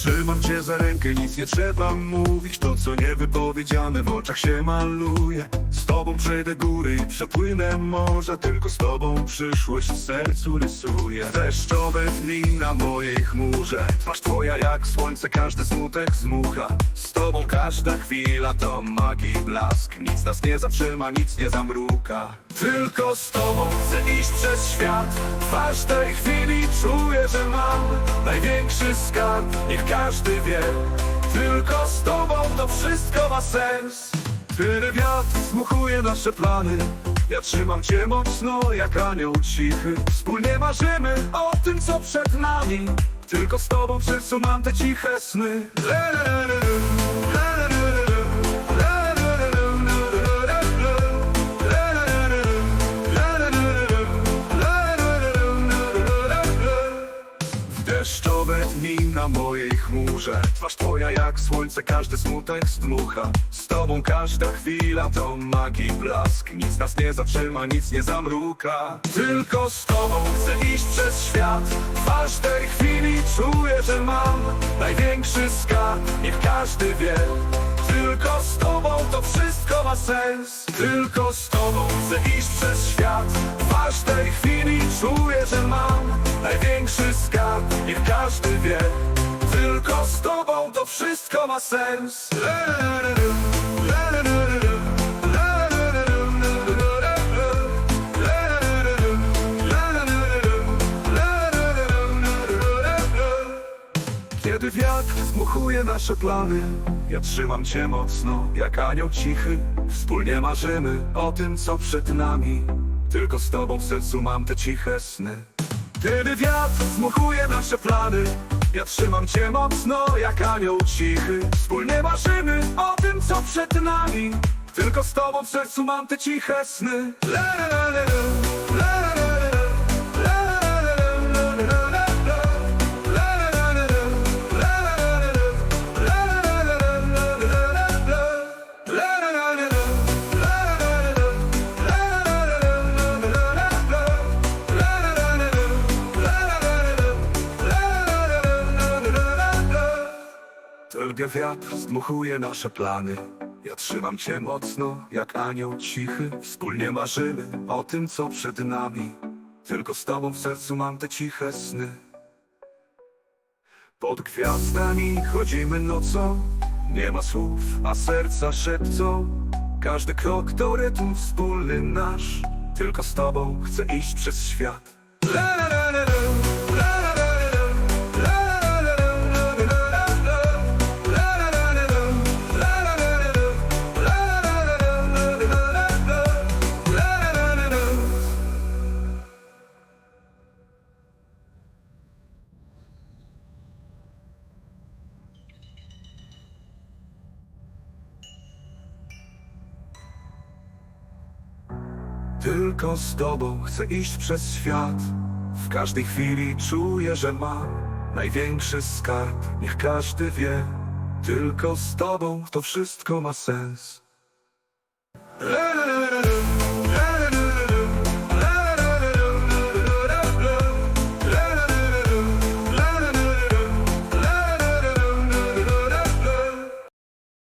Trzymam cię za rękę, nic nie trzeba mówić. To co niewypowiedziane w oczach się maluje. Z tobą przejdę góry i przepłynę morza. Tylko z tobą przyszłość w sercu rysuję Deszczowe dni na mojej chmurze. Twarz twoja jak słońce, każdy smutek zmucha. Z tobą każda chwila to magii blask. Nic nas nie zatrzyma, nic nie zamruka. Tylko z tobą chcę iść przez świat. Twarz tej chwili czuję, że mam Największy skarb, niech każdy wie. Tylko z tobą to wszystko ma sens. Tyle wiatr zmuchuje nasze plany. Ja trzymam cię mocno jak anioł cichy. Wspólnie marzymy o tym co przed nami. Tylko z tobą w sercu mam te ciche sny. Le, le, le, deszczowe dni na mojej chmurze. Twarz twoja jak słońce, każdy smutek zdmucha Z tobą każda chwila to magii blask. Nic nas nie zatrzyma, nic nie zamruka. Tylko z tobą chcę iść przez świat. Twarz tej chwili czuję, że mam Największy skarb, niech każdy wie tylko z tobą to wszystko ma sens. Tylko z tobą chcę iść przez świat. Twarz tej chwili czuję, że mam Największy nich każdy wie Tylko z tobą to wszystko ma sens. Kiedy wiatr zmuchuje nasze plany Ja trzymam cię mocno, jak anioł cichy. Wspólnie marzymy o tym, co przed nami. Tylko z tobą w sercu mam te ciche sny. Kiedy wiatr zmuchuje nasze plany Ja trzymam cię mocno, jak anioł cichy. Wspólnie marzymy o tym, co przed nami Tylko z tobą w sercu mam te ciche sny. Le, le, le, le, Tylko wiatr zdmuchuje nasze plany. Ja trzymam cię mocno, jak anioł cichy. Wspólnie marzymy o tym, co przed nami. Tylko z tobą w sercu mam te ciche sny. Pod gwiazdami chodzimy nocą. Nie ma słów, a serca szepcą. Każdy krok to rytm wspólny nasz. Tylko z tobą chcę iść przez świat. La, la, la, Tylko z tobą chcę iść przez świat. W każdej chwili czuję, że mam Największy skarb, niech każdy wie Tylko z tobą to wszystko ma sens